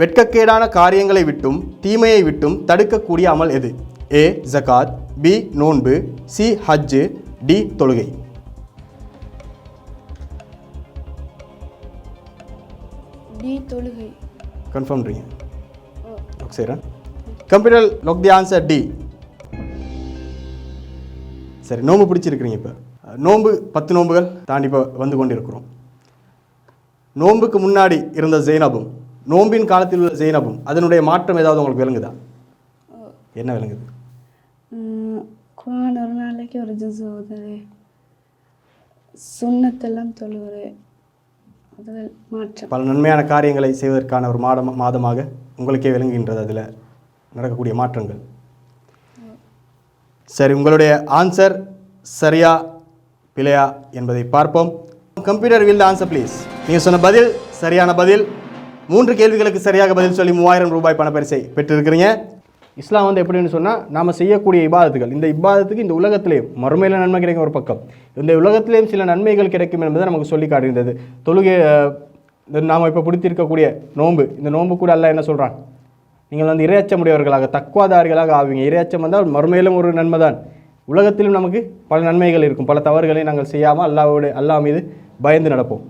வெட்கக்கேடான காரியங்களை விட்டும் தீமையை விட்டும் தடுக்கக்கூடிய அமல் எது? ஏ ஜகாத் பி நோன்பு சி ஹஜ்ஜு டி தொழுகை. டி தொழுகை. கன்ஃபார்ம் பண்ணுறீங்க சரி computer lock the answer D சரி நோன்பு பிடிச்சிருக்கிறீங்க இப்போ. நோன்பு பத்து நோன்புகள் தாண்டி இப்போ வந்து கொண்டு இருக்கிறோம் நோன்புக்கு முன்னாடி இருந்த ஜெய்னபும் நோம்பின் காலத்தில் உள்ள ஜெய்னபும் அதனுடைய மாற்றம் ஏதாவது உங்களுக்கு விளங்குதா? என்ன விளங்குது? ம், குர்ஆன் ஒரு நாளைக்கு ஒரு ஜுஸ் ஓதுறது சுண்ணத்தெல்லாம் தொழுவது மாற்றம். பல நன்மையான காரியங்களை செய்வதற்கான ஒரு மாதம் மாதமாக உங்களுக்கே விளங்குகின்றது அதில் நடக்கக்கூடிய மாற்றங்கள். சரி உங்களுடைய ஆன்சர் சரியா பிழையா என்பதை பார்ப்போம். கம்ப்யூட்டர் வில் ஆன்சர் ப்ளீஸ் நீங்கள் சொன்ன பதில் சரியான பதில் மூன்று கேள்விகளுக்கு சரியாக பதில் சொல்லி மூவாயிரம் ரூபாய் பணப்பரிசை பெற்றிருக்கிறீங்க. இஸ்லாம் வந்து எப்படின்னு சொன்னால் நாம் செய்யக்கூடிய இபாதத்துகள். இந்த இபாதத்துக்கு இந்த உலகத்திலேயும் மறுமையில் நன்மை கிடைக்கும் ஒரு பக்கம். இந்த உலகத்திலேயும் சில நன்மைகள் கிடைக்கும் என்பதை நமக்கு சொல்லி காட்டுகின்றது. தொழுகை இந்த நாம் இப்போ பிடித்திருக்கக்கூடிய நோன்பு இந்த நோன்பு கூட அல்லாஹ் என்ன சொல்கிறான் நீங்கள் வந்து இரையச்சமுடையவர்களாக தக்குவாதாரிகளாக ஆவீங்க. இரையச்சம் வந்தால் மறுமையிலும் ஒரு நன்மை தான். உலகத்திலும் நமக்கு பல நன்மைகள் இருக்கும். பல தவறுகளை நாங்கள் செய்யாமல் அல்லாவோட அல்லா மீது பயந்து நடப்போம்.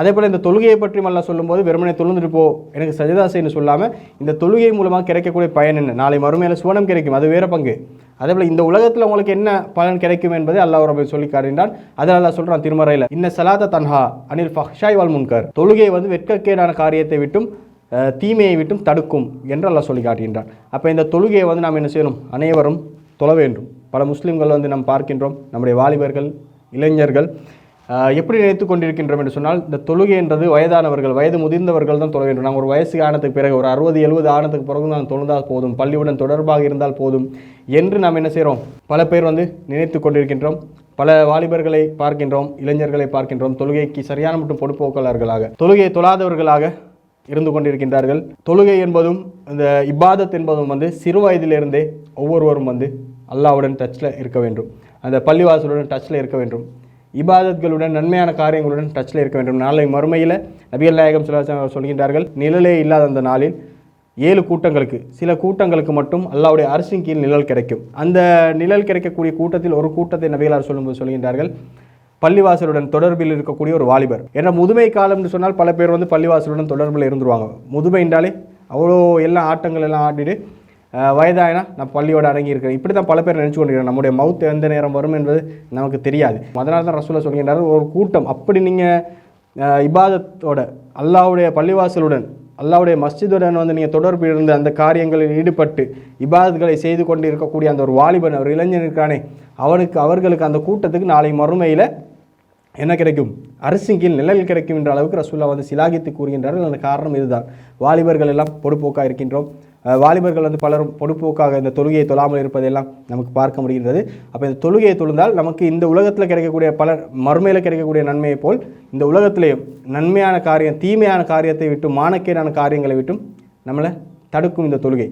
அதே போல் இந்த தொழுகையை பற்றி மல்லா சொல்லும்போது வெறுமனை தொழுந்துட்டு போ. எனக்கு சஜிதாசைன்னு சொல்லாமல் இந்த தொழுகை மூலமாக கிடைக்கக்கூடிய பயன் என்ன? நாளை மறுமையில் சுவனம் கிடைக்கும். அது வேறு பங்கு. அதே போல் இந்த உலகத்தில் உங்களுக்கு என்ன பலன் கிடைக்கும் என்பதை அல்லாஹ் ரபை சொல்லி காட்டினான் அதில் அல்லா சொல்கிறான் திருமறையில் இன்ன சலாத தன்ஹா அனில் ஃபஹ்ஷாய் வால் முன்கர். தொழுகை வந்து வெட்கக்கேடான காரியத்தை விட்டும் தீமையை விட்டும் தடுக்கும் என்று அல்லாஹ் சொல்லி காட்டுகின்றான். அப்போ இந்த தொழுகையை வந்து நாம் என்ன செய்யணும்? அனைவரும் தொழ வேண்டும். பல முஸ்லீம்கள் வந்து நாம் பார்க்கின்றோம். நம்முடைய வாலிபர்கள் இளைஞர்கள் எப்படி நினைத்து கொண்டிருக்கின்றோம் என்று சொன்னால் இந்த தொழுகை என்றது வயதானவர்கள் வயது முதிர்ந்தவர்கள் தான் தொழ வேண்டும். நாங்கள் ஒரு வயசுக்கு ஆனதுக்கு பிறகு ஒரு அறுபது எழுபது ஆனதுக்கு பிறகு நான் தொழுந்தால் போதும். பள்ளியுடன் தொடர்பாக இருந்தால் போதும் என்று நாம் என்ன செய்கிறோம்? பல பேர் வந்து நினைத்து கொண்டிருக்கின்றோம். பல வாலிபர்களை பார்க்கின்றோம் இளைஞர்களை பார்க்கின்றோம். தொழுகைக்கு சரியான மற்றும் பொடுப்போக்கலர்களாக தொழுகையை தொழாதவர்களாக இருந்து கொண்டிருக்கின்றார்கள். தொழுகை என்பதும் இந்த இபாதத் என்பதும் வந்து சிறு வயதிலிருந்தே ஒவ்வொருவரும் வந்து அல்லாவுடன் டச்சில் இருக்க வேண்டும். அந்த பள்ளிவாசலுடன் டச்சில் இருக்க வேண்டும். இபாதத்களுடன் நன்மையான காரியங்களுடன் டச்சில் இருக்க வேண்டும். நாளை மறுமையில் நபிகள் நாயகம் சில சொல்கின்றார்கள் நிழலே இல்லாத அந்த நாளில் ஏழு கூட்டங்களுக்கு சில கூட்டங்களுக்கு மட்டும் அல்லாவுடைய அரசின் கீழ் நிழல் கிடைக்கும். அந்த நிழல் கிடைக்கக்கூடிய கூட்டத்தில் ஒரு கூட்டத்தை நபிகளார் சொல்லும்போது சொல்கின்றார்கள் பள்ளிவாசலுடன் தொடர்பில் இருக்கக்கூடிய ஒரு வாலிபர். ஏன்னா முதுமை காலம்னு சொன்னால் பல பேர் வந்து பள்ளிவாசலுடன் தொடர்பில் இருந்துருவாங்க. முதுமை என்றாலே அவ்வளோ எல்லாம் ஆட்டங்கள் எல்லாம் ஆடிட்டு வயதாயினா நான் பள்ளியோட அடங்கி இருக்கிறேன் இப்படி தான் பல பேர் நினச்சி கொண்டிருக்கிறேன் நம்முடைய மவுத் எந்த நேரம் வரும் என்பது நமக்கு தெரியாது. அதனால தான் ரசூலா சொல்கின்றார் ஒரு கூட்டம். அப்படி நீங்கள் இபாதத்தோட அல்லாவுடைய பள்ளிவாசலுடன் அல்லாவுடைய மஸ்ஜிதுடன் வந்து நீங்கள் தொடர்பு இருந்து அந்த காரியங்களில் ஈடுபட்டு இபாதத்களை செய்து கொண்டு இருக்கக்கூடிய அந்த ஒரு வாலிபன் ஒரு இளைஞன் இருக்கானே அவனுக்கு அவர்களுக்கு அந்த கூட்டத்துக்கு நாளை மறுமையில் என்ன கிடைக்கும்? அரசின் கீழ் நிழல் கிடைக்கும் என்ற அளவுக்கு ரசூல்லா வந்து சிலாகித்து கூறுகின்றார்கள். அந்த காரணம் இதுதான். வாலிபர்கள் எல்லாம் பொடுப்போக்காக இருக்கின்றோம். வாலிபர்கள் வந்து பலரும் பொடுப்போக்காக இந்த தொழுகையை தொழாமல் இருப்பதெல்லாம் நமக்கு பார்க்க முடிகின்றது. அப்போ இந்த தொழுகையை தொழுந்தால் நமக்கு இந்த உலகத்தில் கிடைக்கக்கூடிய பல மறுமையில் கிடைக்கக்கூடிய நன்மையை போல் இந்த உலகத்திலேயும் நன்மையான காரியம் தீமையான காரியத்தை விட்டும் மானக்கேடான காரியங்களை விட்டும் நம்மளை தடுக்கும் இந்த தொழுகை.